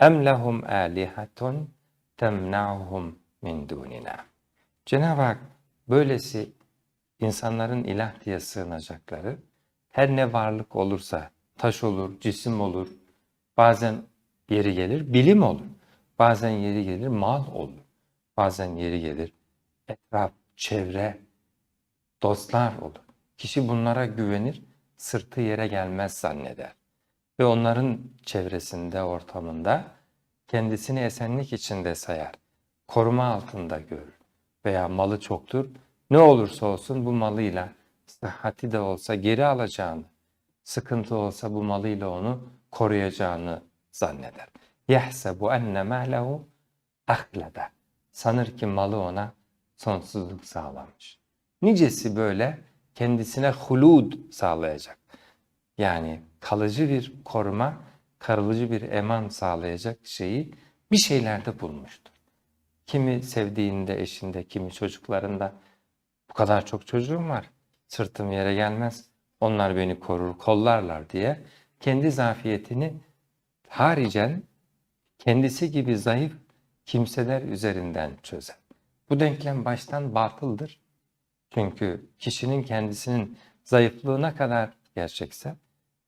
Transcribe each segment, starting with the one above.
Em lehum alihatun temna'uhum min dunina. Cenab-ı Hak böylesi insanların ilah diye sığınacakları her ne varlık olursa taş olur, cisim olur, bazen yeri gelir bilim olur, bazen yeri gelir mal olur, bazen yeri gelir etraf, çevre, dostlar olur. Kişi bunlara güvenir, sırtı yere gelmez zanneder ve onların çevresinde, ortamında kendisini esenlik içinde sayar, koruma altında görür veya malı çoktur. Ne olursa olsun bu malıyla sıhhati de olsa geri alacağını, sıkıntı olsa bu malıyla onu koruyacağını zanneder. Yahsebu enne ma'lehu ahlada. Sanır ki malı ona sonsuzluk sağlamış. Nicesi böyle kendisine hulud sağlayacak. Yani kalıcı bir koruma, kalıcı bir eman sağlayacak şeyi bir şeylerde bulmuştur. Kimi sevdiğinde, eşinde, kimi çocuklarında bu kadar çok çocuğum var, sırtım yere gelmez, onlar beni korur, kollarlar diye kendi zafiyetini haricen kendisi gibi zayıf kimseler üzerinden çözer. Bu denklem baştan batıldır. Çünkü kişinin kendisinin zayıflığına kadar gerçekse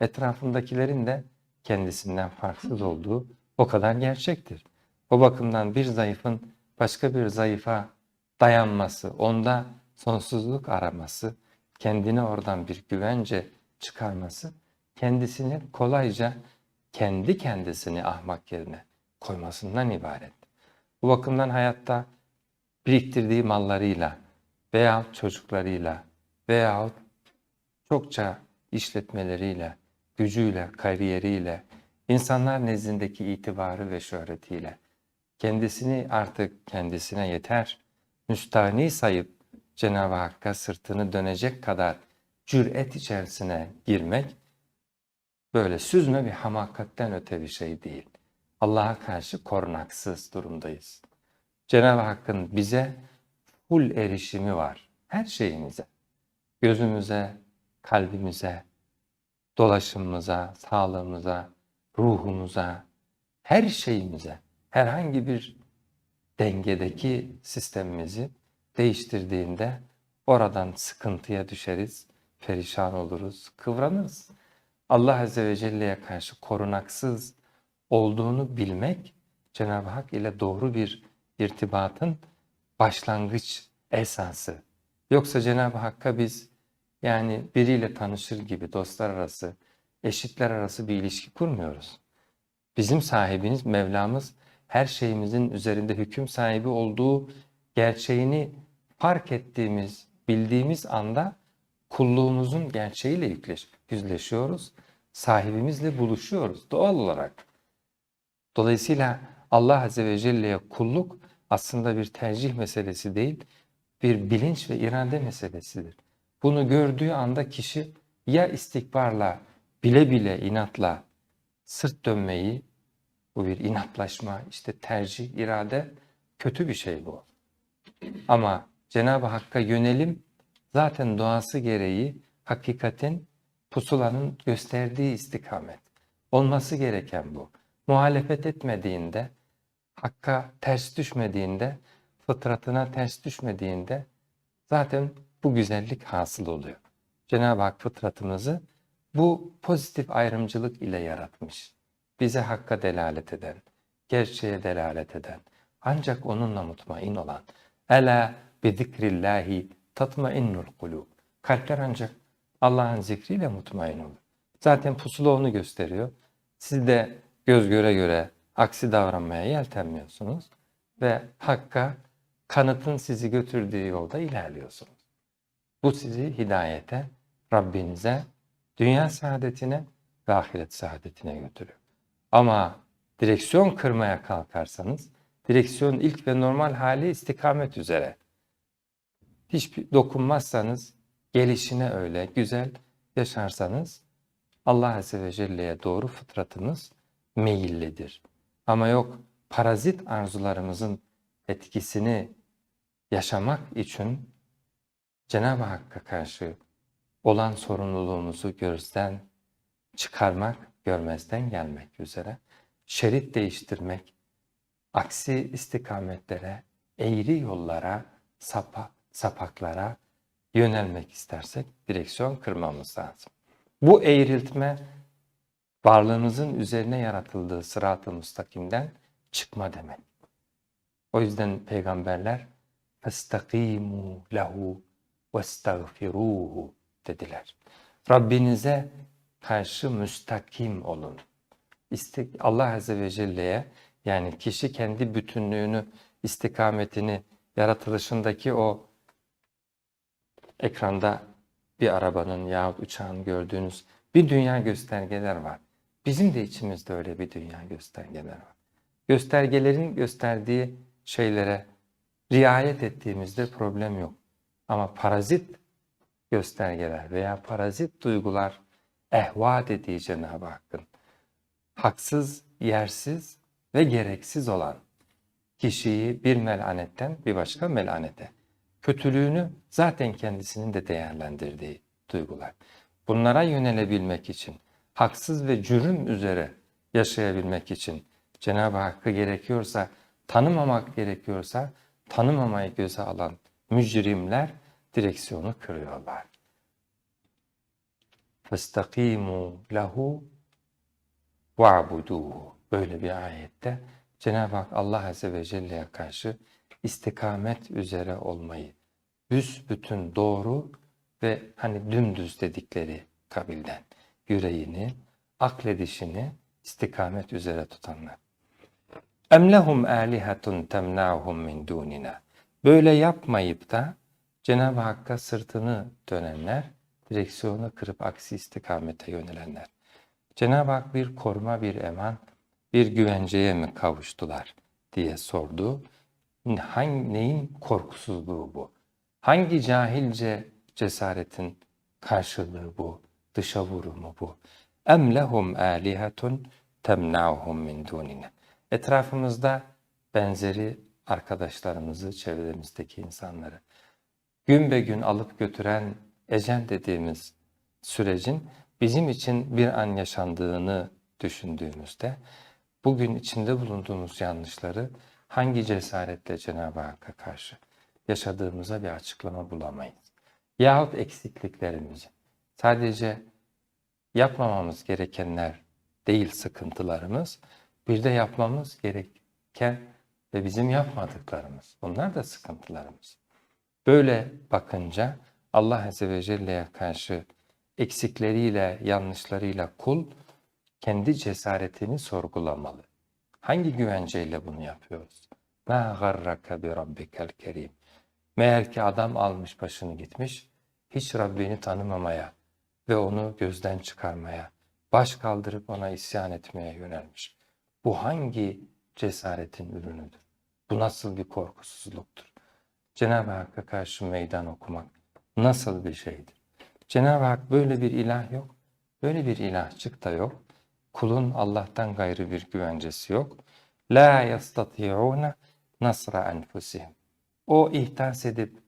etrafındakilerin de kendisinden farksız olduğu o kadar gerçektir. O bakımdan bir zayıfın başka bir zayıfa dayanması, onda sonsuzluk araması, kendine oradan bir güvence çıkarması, kendisini kolayca kendi kendisini ahmak yerine koymasından ibaret. Bu bakımdan hayatta biriktirdiği mallarıyla veya çocuklarıyla veyahut çokça işletmeleriyle, gücüyle, kariyeriyle, insanlar nezdindeki itibarı ve şöhretiyle kendisini artık kendisine yeter, müstahni sayıp Cenab-ı Hakk'a sırtını dönecek kadar cüret içerisine girmek böyle süzme bir hamakatten öte bir şey değil. Allah'a karşı korunaksız durumdayız. Cenab-ı Hakk'ın bize full erişimi var. Her şeyimize. Gözümüze, kalbimize, dolaşımımıza, sağlığımıza, ruhumuza, her şeyimize, herhangi bir dengedeki sistemimizi değiştirdiğinde oradan sıkıntıya düşeriz, perişan oluruz, kıvranırız. Allah Azze ve Celle'ye karşı korunaksız olduğunu bilmek Cenab-ı Hak ile doğru bir irtibatın başlangıç esası. Yoksa Cenab-ı Hakk'a biz yani biriyle tanışır gibi dostlar arası, eşitler arası bir ilişki kurmuyoruz. Bizim sahibimiz, Mevlamız her şeyimizin üzerinde hüküm sahibi olduğu gerçeğini fark ettiğimiz, bildiğimiz anda kulluğumuzun gerçeğiyle yükleş, yüzleşiyoruz. Sahibimizle buluşuyoruz doğal olarak. Dolayısıyla Allah Azze ve Celle'ye kulluk aslında bir tercih meselesi değil, bir bilinç ve irade meselesidir. Bunu gördüğü anda kişi ya istikbarla, bile bile inatla sırt dönmeyi, bu bir inatlaşma, işte tercih, irade kötü bir şey bu. Ama Cenab-ı Hakk'a yönelim zaten doğası gereği hakikatin, pusulanın gösterdiği istikamet. Olması gereken bu. Muhalefet etmediğinde, Hakka ters düşmediğinde, fıtratına ters düşmediğinde zaten bu güzellik hasıl oluyor. Cenab-ı Hak fıtratımızı bu pozitif ayrımcılık ile yaratmış. Bize hakka delalet eden, gerçeğe delalet eden, ancak onunla mutmain olan. Ela bi zikrillahi tatmainnul kulub. Kalpler ancak Allah'ın zikriyle mutmain olur. Zaten pusula onu gösteriyor. Siz de göz göre göre aksi davranmaya yeltenmiyorsunuz ve Hakk'a kanıtın sizi götürdüğü yolda ilerliyorsunuz. Bu sizi hidayete, Rabbinize, dünya saadetine ve ahiret saadetine götürüyor. Ama direksiyon kırmaya kalkarsanız, direksiyon ilk ve normal hali istikamet üzere. Hiç dokunmazsanız, gelişine öyle güzel yaşarsanız, Allah Azze ve Celle'ye doğru fıtratınız meyillidir. Ama yok parazit arzularımızın etkisini yaşamak için Cenab-ı Hakk'a karşı olan sorumluluğumuzu gözden çıkarmak, görmezden gelmek üzere şerit değiştirmek, aksi istikametlere, eğri yollara, sapa, sapaklara yönelmek istersek direksiyon kırmamız lazım. Bu eğriltme varlığımızın üzerine yaratıldığı sırat-ı müstakimden çıkma demek. O yüzden peygamberler فَاسْتَقِيمُوا لَهُ وَاسْتَغْفِرُوهُ dediler. Rabbinize karşı müstakim olun. İstik Allah Azze ve Celle'ye yani kişi kendi bütünlüğünü, istikametini, yaratılışındaki o ekranda bir arabanın yahut uçağın gördüğünüz bir dünya göstergeler var. Bizim de içimizde öyle bir dünya göstergeler var. Göstergelerin gösterdiği şeylere riayet ettiğimizde problem yok. Ama parazit göstergeler veya parazit duygular ehva dediği Cenab-ı Hakk'ın haksız, yersiz ve gereksiz olan kişiyi bir melanetten bir başka melanete, kötülüğünü zaten kendisinin de değerlendirdiği duygular. Bunlara yönelebilmek için, haksız ve cürüm üzere yaşayabilmek için Cenab-ı Hakk'ı gerekiyorsa, tanımamak gerekiyorsa, tanımamayı göze alan mücrimler direksiyonu kırıyorlar. فَاسْتَقِيمُوا لَهُ وَعْبُدُوهُ Böyle bir ayette Cenab-ı Hak Allah Azze ve Celle'ye karşı istikamet üzere olmayı, büsbütün doğru ve hani dümdüz dedikleri kabilden yüreğini, akledişini istikamet üzere tutanlar. اَمْ لَهُمْ آلِهَةٌ تَمْنَعُهُمْ مِنْ دُونِنَا Böyle yapmayıp da Cenab-ı Hakk'a sırtını dönenler, direksiyonu kırıp aksi istikamete yönelenler. Cenab-ı Hak bir koruma, bir eman, bir güvenceye mi kavuştular diye sordu. Hangi, neyin korkusuzluğu bu? Hangi cahilce cesaretin karşılığı bu? Dışa vurumu bu? Em lehum alihatun temna'uhum min dunina. Etrafımızda benzeri arkadaşlarımızı, çevremizdeki insanları gün be gün alıp götüren ecel dediğimiz sürecin bizim için bir an yaşandığını düşündüğümüzde bugün içinde bulunduğumuz yanlışları hangi cesaretle Cenab-ı Hakk'a karşı yaşadığımıza bir açıklama bulamayız. Yahut eksikliklerimizi sadece yapmamamız gerekenler değil sıkıntılarımız, bir de yapmamız gereken ve bizim yapmadıklarımız. Bunlar da sıkıntılarımız. Böyle bakınca Allah Azze ve Celle'ye karşı eksikleriyle, yanlışlarıyla kul kendi cesaretini sorgulamalı. Hangi güvenceyle bunu yapıyoruz? Ma garraka bi rabbikel kerim. Meğer ki adam almış başını gitmiş, hiç Rabbini tanımamaya ve onu gözden çıkarmaya, baş kaldırıp ona isyan etmeye yönelmiş. Bu hangi cesaretin ürünüdür? Bu nasıl bir korkusuzluktur? Cenab-ı Hakk'a karşı meydan okumak nasıl bir şeydir? Cenab-ı Hak böyle bir ilah yok, böyle bir ilahçık da yok. Kulun Allah'tan gayrı bir güvencesi yok. La yastati'una nasra enfusihim. O ihtas edip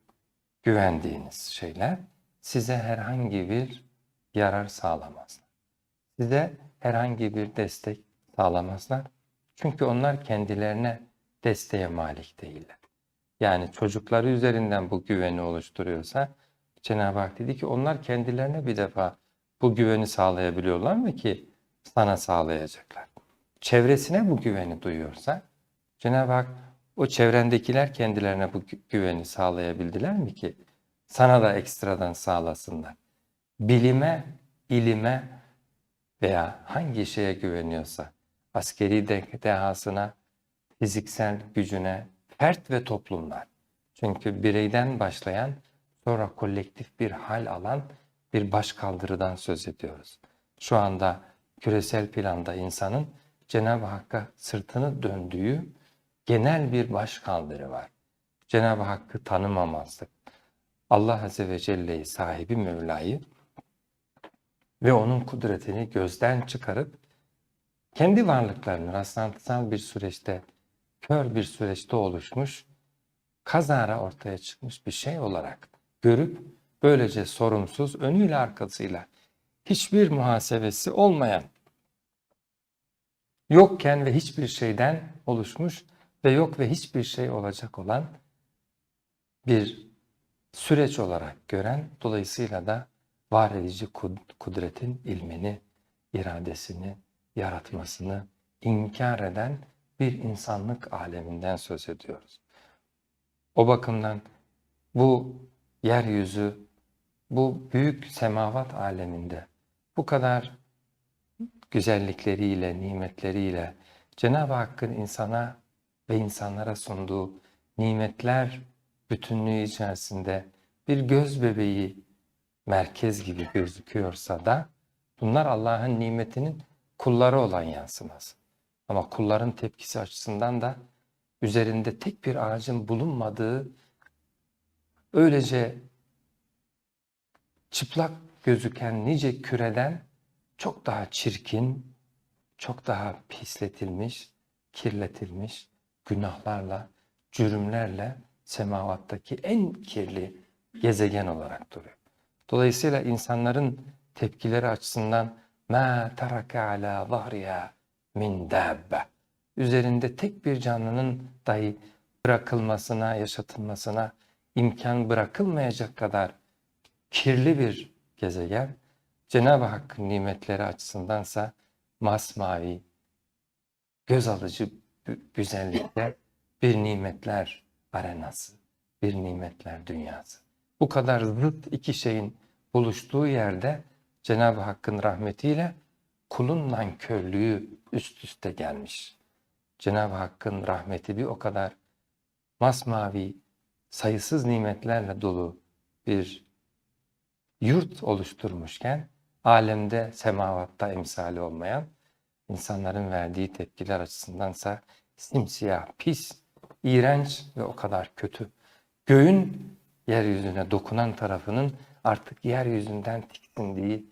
güvendiğiniz şeyler size herhangi bir yarar sağlamazlar. Size herhangi bir destek sağlamazlar. Çünkü onlar kendilerine desteğe malik değiller. Yani çocukları üzerinden bu güveni oluşturuyorsa Cenab-ı Hak dedi ki onlar kendilerine bir defa bu güveni sağlayabiliyorlar mı ki sana sağlayacaklar. Çevresine bu güveni duyuyorsa Cenab-ı Hak o çevrendekiler kendilerine bu güveni sağlayabildiler mi ki sana da ekstradan sağlasınlar. Bilime, ilime veya hangi şeye güveniyorsa askeri dehasına, fiziksel gücüne, fert ve toplumlar. Çünkü bireyden başlayan sonra kolektif bir hal alan bir başkaldırıdan söz ediyoruz. Şu anda küresel planda insanın Cenab-ı Hakk'a sırtını döndüğü genel bir başkaldırı var. Cenab-ı Hakk'ı tanımamazlık. Allah Azze ve Celle'yi sahibi Mevla'yı ve onun kudretini gözden çıkarıp kendi varlıklarını rastlantısal bir süreçte, kör bir süreçte oluşmuş, kazara ortaya çıkmış bir şey olarak görüp böylece sorumsuz önüyle arkasıyla hiçbir muhasebesi olmayan yokken ve hiçbir şeyden oluşmuş ve yok ve hiçbir şey olacak olan bir süreç olarak gören, dolayısıyla da var edici kud- kudretin ilmini, iradesini, yaratmasını inkar eden bir insanlık aleminden söz ediyoruz. O bakımdan bu yeryüzü, bu büyük semavat aleminde bu kadar güzellikleriyle, nimetleriyle Cenab-ı Hakk'ın insana ve insanlara sunduğu nimetler bütünlüğü içerisinde bir göz bebeği merkez gibi gözüküyorsa da bunlar Allah'ın nimetinin kulları olan yansıması. Ama kulların tepkisi açısından da üzerinde tek bir ağacın bulunmadığı öylece çıplak gözüken nice küreden çok daha çirkin, çok daha pisletilmiş, kirletilmiş günahlarla, cürümlerle semavattaki en kirli gezegen olarak duruyor. Dolayısıyla insanların tepkileri açısından ma taraka ala zahriha min dabbe üzerinde tek bir canlının dahi bırakılmasına, yaşatılmasına imkan bırakılmayacak kadar kirli bir gezegen, Cenab-ı Hakk'ın nimetleri açısındansa masmavi, göz alıcı gü- güzellikler, bir nimetler arenası, bir nimetler dünyası. Bu kadar zıt iki şeyin buluştuğu yerde Cenab-ı Hakk'ın rahmetiyle kulun nankörlüğü üst üste gelmiş. Cenab-ı Hakk'ın rahmeti bir o kadar masmavi, sayısız nimetlerle dolu bir yurt oluşturmuşken alemde semavatta emsali olmayan insanların verdiği tepkiler açısındansa simsiyah, pis, iğrenç ve o kadar kötü. Göğün yeryüzüne dokunan tarafının artık yeryüzünden tiksindiği,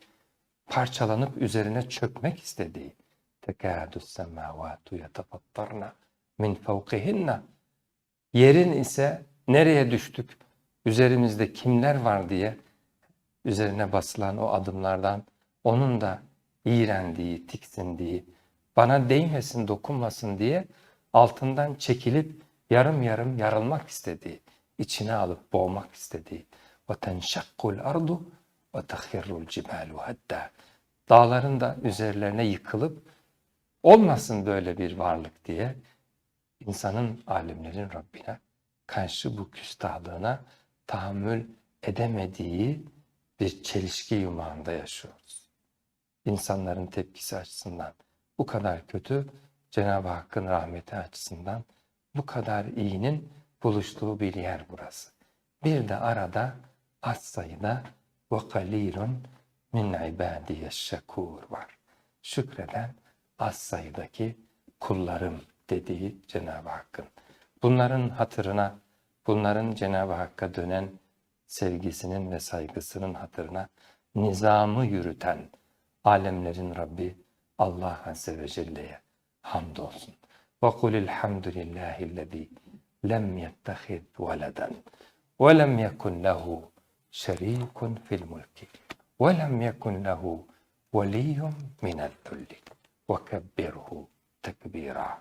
parçalanıp üzerine çökmek istediği. Tekâdü semâvâtu yetefattarna min fevkihinna. Yerin ise nereye düştük, üzerimizde kimler var diye üzerine basılan o adımlardan onun da iğrendiği, tiksindiği, bana değmesin, dokunmasın diye altından çekilip yarım yarım yarılmak istediği içine alıp boğmak istediği ve tenşakkul ardu ve tahirrul cibalu hatta dağların da üzerlerine yıkılıp olmasın böyle bir varlık diye insanın alemlerin Rabbine karşı bu küstahlığına tahammül edemediği bir çelişki yumağında yaşıyoruz. İnsanların tepkisi açısından bu kadar kötü, Cenab-ı Hakk'ın rahmeti açısından bu kadar iyinin buluştuğu bir yer burası. Bir de arada az sayıda وَقَلِيلٌ min ibadiye şekur var. Şükreden az sayıdaki kullarım dediği Cenab-ı Hakk'ın. Bunların hatırına, bunların Cenab-ı Hakk'a dönen sevgisinin ve saygısının hatırına nizamı yürüten alemlerin Rabbi Allah Azze ve Celle'ye hamdolsun. وَقُلِ الْحَمْدُ لِلّٰهِ الَّذ۪ي لَمْ يَتَّخِذْ وَلَدًا وَلَمْ يَكُنْ لَهُ شَر۪يكٌ فِي الْمُلْكِ وَلَمْ يَكُنْ لَهُ وَلِيٌّ مِنَ الذُّلِّ. وَكَبِّرْهُ تَكْبِيرًا.